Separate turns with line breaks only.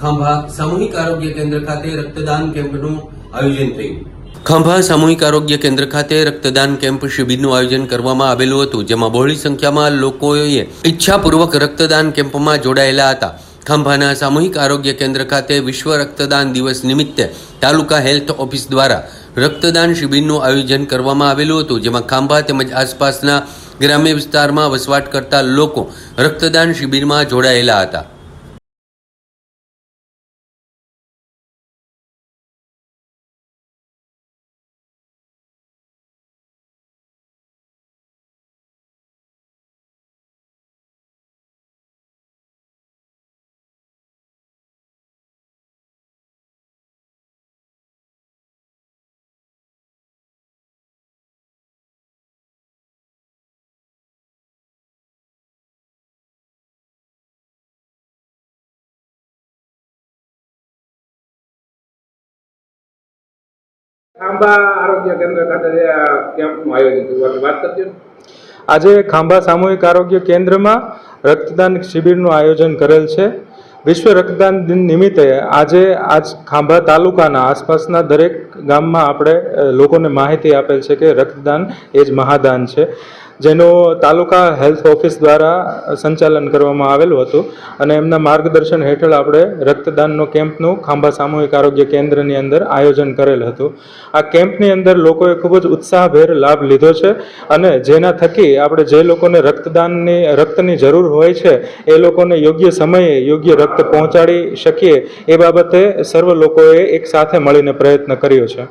ખાંભા સામૂહિક આરોગ્ય કેન્દ્ર ખાતે રક્તદાન કેમ્પનું આયોજન થયું. ખાંભા સામૂહિક આરોગ્ય કેન્દ્ર ખાતે રક્તદાન કેમ્પ શિબિરનું આયોજન કરવામાં આવેલું હતું, જેમાં બહોળી સંખ્યામાં લોકોએ ઈચ્છાપૂર્વક રક્તદાન કેમ્પમાં જોડાયેલા હતા. ખાંભાના સામૂહિક આરોગ્ય કેન્દ્ર ખાતે વિશ્વ રક્તદાન દિવસ નિમિત્તે તાલુકા હેલ્થ ઓફિસ દ્વારા રક્તદાન શિબિરનું આયોજન કરવામાં આવેલું હતું, જેમાં ખાંભા તેમજ આસપાસના ગ્રામ્ય વિસ્તારમાં વસવાટ કરતા લોકો રક્તદાન શિબિરમાં જોડાયેલા હતા.
આજે ખાંભા સામૂહિક આરોગ્ય કેન્દ્રમાં રક્તદાન શિબિરનું આયોજન કરેલ છે. વિશ્વ રક્તદાન દિન નિમિત્તે આજે આજ ખાંભા તાલુકાના આસપાસના દરેક ગામમાં આપણે લોકોને માહિતી આપેલ છે કે રક્તદાન એ જ મહાદાન છે. જેનું તાલુકા હેલ્થ ઓફિસ દ્વારા સંચાલન કરવામાં આવેલું હતું અને એમના માર્ગદર્શન હેઠળ આપણે રક્તદાનનો કેમ્પનું ખાંભા સામૂહિક આરોગ્ય કેન્દ્રની અંદર આયોજન કરેલ હતું. આ કેમ્પની અંદર લોકોએ ખૂબ જ ઉત્સાહભેર લાભ લીધો છે અને જેના થકી આપણે જે લોકોને રક્તદાનની, રક્તની જરૂર હોય છે, એ લોકોને યોગ્ય સમયે યોગ્ય રક્ત પહોંચાડી શકીએ એ બાબતે સર્વ લોકોએ એક સાથે મળીને પ્રયત્ન કર્યો છે.